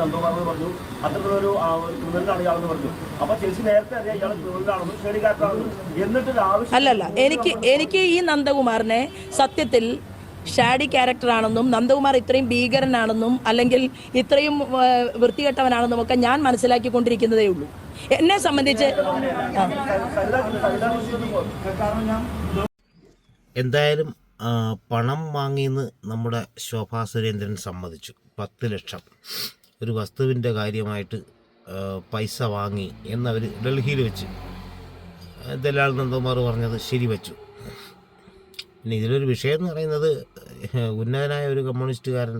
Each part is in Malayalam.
നന്ദകുമാർ പറഞ്ഞു. അത്തരത്തിലൊരു ക്രിമിനലാണ് ഇയാളെന്ന് പറഞ്ഞു. അപ്പൊ ചേച്ചി നേരത്തെ അറിയാം ഇയാൾ ക്രിമിനലാണെന്ന് ഷേഡിക്കാരനാണെന്ന് കാരനാണെന്നും എന്നിട്ട് ആവശ്യം അല്ലല്ല എനിക്ക് എനിക്ക് ഈ നന്ദകുമാറിനെ സത്യത്തിൽ ഷാഡി ക്യാരക്ടറാണെന്നും നന്ദകുമാർ ഇത്രയും ഭീകരനാണെന്നും അല്ലെങ്കിൽ ഇത്രയും വൃത്തികെട്ടവനാണെന്നും ഒക്കെ ഞാൻ മനസ്സിലാക്കിക്കൊണ്ടിരിക്കുന്നതേ ഉള്ളൂ. എന്നെ സംബന്ധിച്ച് എന്തായാലും പണം വാങ്ങിയെന്ന് നമ്മുടെ ശോഭാ സുരേന്ദ്രൻ സമ്മതിച്ചു. പത്ത് ലക്ഷം. ഒരു വസ്തുവിന്റെ കാര്യമായിട്ട് പൈസ വാങ്ങി എന്നവർ ഡൽഹിയിൽ വെച്ച്. ദലാൽ നന്ദകുമാർ പറഞ്ഞത് ശരിവച്ചു പിന്നെ ഇതിലൊരു വിഷയം എന്ന് പറയുന്നത് ഉന്നതനായ ഒരു കമ്മ്യൂണിസ്റ്റുകാരൻ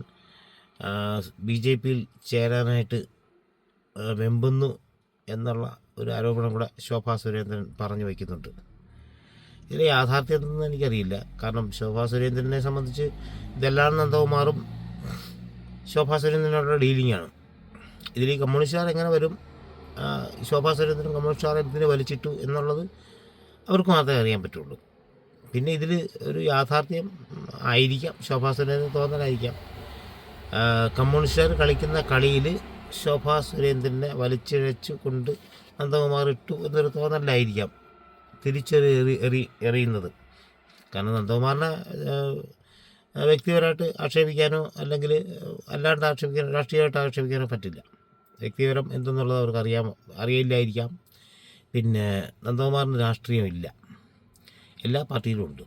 ബി ജെ പിയിൽ ചേരാനായിട്ട് വെമ്പുന്നു എന്നുള്ള ഒരു ആരോപണം കൂടെ ശോഭാ സുരേന്ദ്രൻ പറഞ്ഞു വയ്ക്കുന്നുണ്ട് ഇതിൽ യാഥാർത്ഥ്യം എനിക്കറിയില്ല. കാരണം ശോഭാ സുരേന്ദ്രനെ സംബന്ധിച്ച് ഇതെല്ലാം നന്ദകുമാറും ശോഭാ സുരേന്ദ്രനോടുള്ള ഡീലിംഗ് ആണ് ഇതിൽ ഈ കമ്മ്യൂണിസ്റ്റുകാർ എങ്ങനെ വരും? ശോഭാ സുരേന്ദ്രൻ കമ്മ്യൂണിസ്റ്റുകാരെ എന്തിന് വലിച്ചിട്ടു എന്നുള്ളത് അവർക്ക് മാത്രമേ അറിയാൻ പറ്റുള്ളൂ. പിന്നെ ഇതിൽ ഒരു യാഥാർത്ഥ്യം ആയിരിക്കാം ശോഭാ സുരേന്ദ്രൻ തോന്നലായിരിക്കാം. കമ്മ്യൂണിസ്റ്റുകാർ കളിക്കുന്ന കളിയിൽ ശോഭാ സുരേന്ദ്രനെ വലിച്ചിഴച്ചു കൊണ്ട് നന്ദകുമാർ ഇട്ടു എന്നൊരു തോന്നലായിരിക്കാം തിരിച്ചെറി എറി എറി എറിയുന്നത്. കാരണം നന്ദകുമാറിനെ വ്യക്തിപരമായിട്ട് ആക്ഷേപിക്കാനോ അല്ലെങ്കിൽ അല്ലാണ്ട് ആക്ഷേപിക്കാനോ രാഷ്ട്രീയമായിട്ട് ആക്ഷേപിക്കാനോ പറ്റില്ല. വ്യക്തിപരം എന്തെന്നുള്ളത് അവർക്ക് അറിയാമോ അറിയില്ലായിരിക്കാം. പിന്നെ നന്ദകുമാറിന് രാഷ്ട്രീയമില്ല. എല്ലാ പാർട്ടിയിലും ഉണ്ട്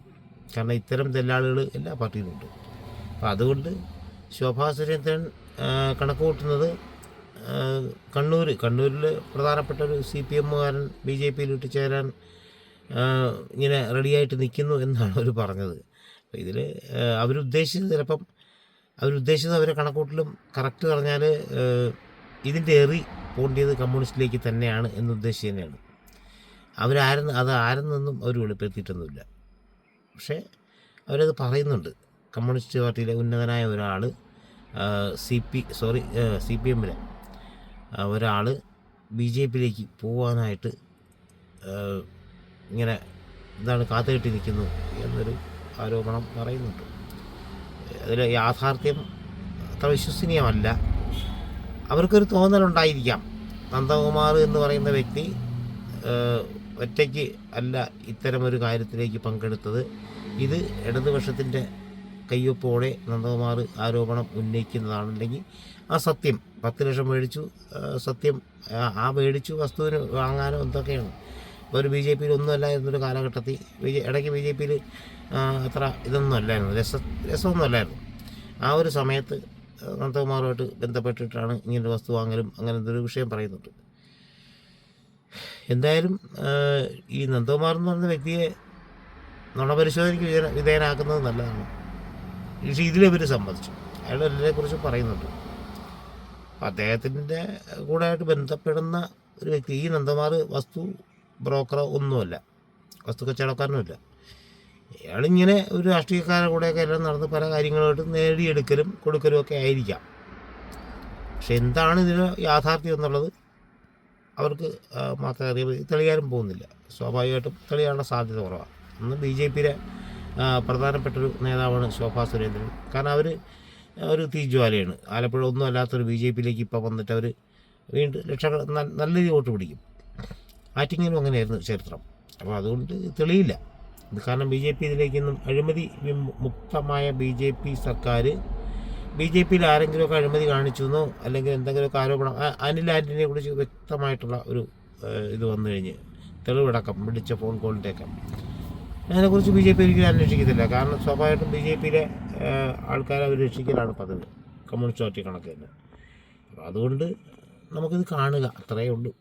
കാരണം ഇത്തരം ദല്ലാളുകൾ എല്ലാ പാർട്ടിയിലും ഉണ്ട് അപ്പം അതുകൊണ്ട് ശോഭാ സുരേന്ദ്രൻ കണക്ക് കൂട്ടുന്നത് കണ്ണൂർ കണ്ണൂരിൽ പ്രധാനപ്പെട്ട ഒരു സി പി എമ്മുകാരൻ ബി ജെ പിയിലിട്ട് ചേരാൻ ഇങ്ങനെ റെഡിയായിട്ട് നിൽക്കുന്നു എന്നാണ് അവർ പറഞ്ഞത്. ഇതിൽ അവരുദ്ദേശിച്ചത് ചിലപ്പം അവരുദ്ദേശിച്ചത് അവരെ കണക്കൂട്ടിലും കറക്റ്റ് പറഞ്ഞാൽ ഇതിന്റെ എറി പോണ്ടിയത് കമ്മ്യൂണിസ്റ്റിലേക്ക് തന്നെയാണ് എന്നുദ്ദേശിച്ച് തന്നെയാണ്. അവരാരെന്ന് അത് ആരെന്നൊന്നും അവർ വെളിപ്പെടുത്തിയിട്ടൊന്നുമില്ല. പക്ഷേ അവരത് പറയുന്നുണ്ട്. കമ്മ്യൂണിസ്റ്റ് പാർട്ടിയിലെ ഉന്നതനായ ഒരാൾ C P sorry C P എമ്മിലെ ഒരാൾ ബി ജെ പിയിലേക്ക് പോകാനായിട്ട് ഇങ്ങനെ എന്താണ് കാത്തുകെട്ടി നിൽക്കുന്നു എന്നൊരു ആരോപണം പറയുന്നുണ്ട്. അതിൽ യാഥാർത്ഥ്യം അത്ര വിശ്വസനീയമല്ല. അവർക്കൊരു തോന്നലുണ്ടായിരിക്കാം. നന്ദകുമാർ എന്ന് പറയുന്ന വ്യക്തി ഒറ്റയ്ക്ക് അല്ല ഇത്തരമൊരു കാര്യത്തിലേക്ക് പങ്കെടുത്തത്. ഇത് ഇടതുപക്ഷത്തിന്റെ കയ്യൊപ്പോടെ നന്ദകുമാർ ആരോപണം ഉന്നയിക്കുന്നതാണെങ്കിൽ ആ സത്യം. പത്ത് ലക്ഷം മേടിച്ചു സത്യം ആ- മേടിച്ചു വസ്തുവിന് വാങ്ങാനോ എന്തൊക്കെയാണ്? ഒരു ബി ജെ പിയിൽ ഒന്നുമല്ല കാലഘട്ടത്തിൽ. ബി ജെ ഇടയ്ക്ക് ബി ജെ പിയിൽ അത്ര ഇതൊന്നും അല്ലായിരുന്നു. രസ രസമൊന്നും അല്ലായിരുന്നു. ആ ഒരു സമയത്ത് നന്ദകുമാറുമായിട്ട് ബന്ധപ്പെട്ടിട്ടാണ് ഇങ്ങനൊരു വസ്തു വാങ്ങലും അങ്ങനെ ഒരു വിഷയം പറയുന്നുണ്ട്. എന്തായാലും ഈ നന്ദകുമാർ എന്ന് പറയുന്ന വ്യക്തിയെ നുണപരിശോധനയ്ക്ക് വിധേയ വിധേയനാക്കുന്നത് നല്ലതാണ്. പക്ഷേ ഇതിലിവർ സംബന്ധിച്ചു അയാൾ എല്ലാവരെക്കുറിച്ച് പറയുന്നുണ്ട്. അദ്ദേഹത്തിന്റെ കൂടെ ആയിട്ട് ബന്ധപ്പെടുന്ന ഒരു വ്യക്തി ഈ നന്ദമാർ വസ്തു ബ്രോക്കറോ ഒന്നുമല്ല. വസ്തു കച്ചവടക്കാരനുമില്ല. ഇയാളിങ്ങനെ ഒരു രാഷ്ട്രീയക്കാരുടെ കൂടെയൊക്കെ എല്ലാം നടന്ന് പല കാര്യങ്ങളായിട്ട് നേടിയെടുക്കലും കൊടുക്കലും ഒക്കെ ആയിരിക്കാം. പക്ഷെ എന്താണ് ഇതിന് യാഥാർത്ഥ്യം എന്നുള്ളത് അവർക്ക് മാത്രം മാത്രമേ അറിയാൻ തെളിയാനും പോകുന്നില്ല. സ്വാഭാവികമായിട്ടും തെളിയാനുള്ള സാധ്യത കുറവാണ്. അന്ന് ബി ജെ പിയിലെ പ്രധാനപ്പെട്ടൊരു നേതാവാണ് ശോഭാ സുരേന്ദ്രൻ. കാരണം അവർ ഒരു തീജ്വാലയാണ്. ആലപ്പുഴ ഒന്നും അല്ലാത്തൊരു ബി ജെ പിയിലേക്ക് ഇപ്പോൾ വന്നിട്ട് അവർ വീണ്ടും ലക്ഷങ്ങൾ നല്ല രീതി വോട്ട് പിടിക്കും. ആറ്റിങ്ങിനും അങ്ങനെയായിരുന്നു ചരിത്രം. അപ്പോൾ അതുകൊണ്ട് തെളിയില്ല. ഇത് കാരണം ബി ജെ പി ഇതിലേക്കൊന്നും അഴിമതി മുക്തമായ ബി ജെ പി സർക്കാർ ബി ജെ പിയിൽ ആരെങ്കിലുമൊക്കെ അഴിമതി കാണിച്ചു എന്നോ അല്ലെങ്കിൽ എന്തെങ്കിലുമൊക്കെ ആരോപണം അനിൽ ആന്റണിയെ കുറിച്ച് വ്യക്തമായിട്ടുള്ള ഒരു ഇത് വന്നു കഴിഞ്ഞ് തെളിവടക്കം വിളിച്ച ഫോൺ കോളിന്റെയൊക്കെ. അതിനെക്കുറിച്ച് ബി ജെ പി ഒരിക്കലും അന്വേഷിക്കത്തില്ല. കാരണം സ്വാഭാവികമായിട്ടും ബി ജെ പിയിലെ ആൾക്കാരെ അവർ രക്ഷിക്കലാണ് പതിവ്. കമ്മ്യൂണിസ്റ്റ് പാർട്ടി കണക്ക് തന്നെ. അതുകൊണ്ട് നമുക്കിത് കാണുക. അത്രയേ ഉള്ളൂ.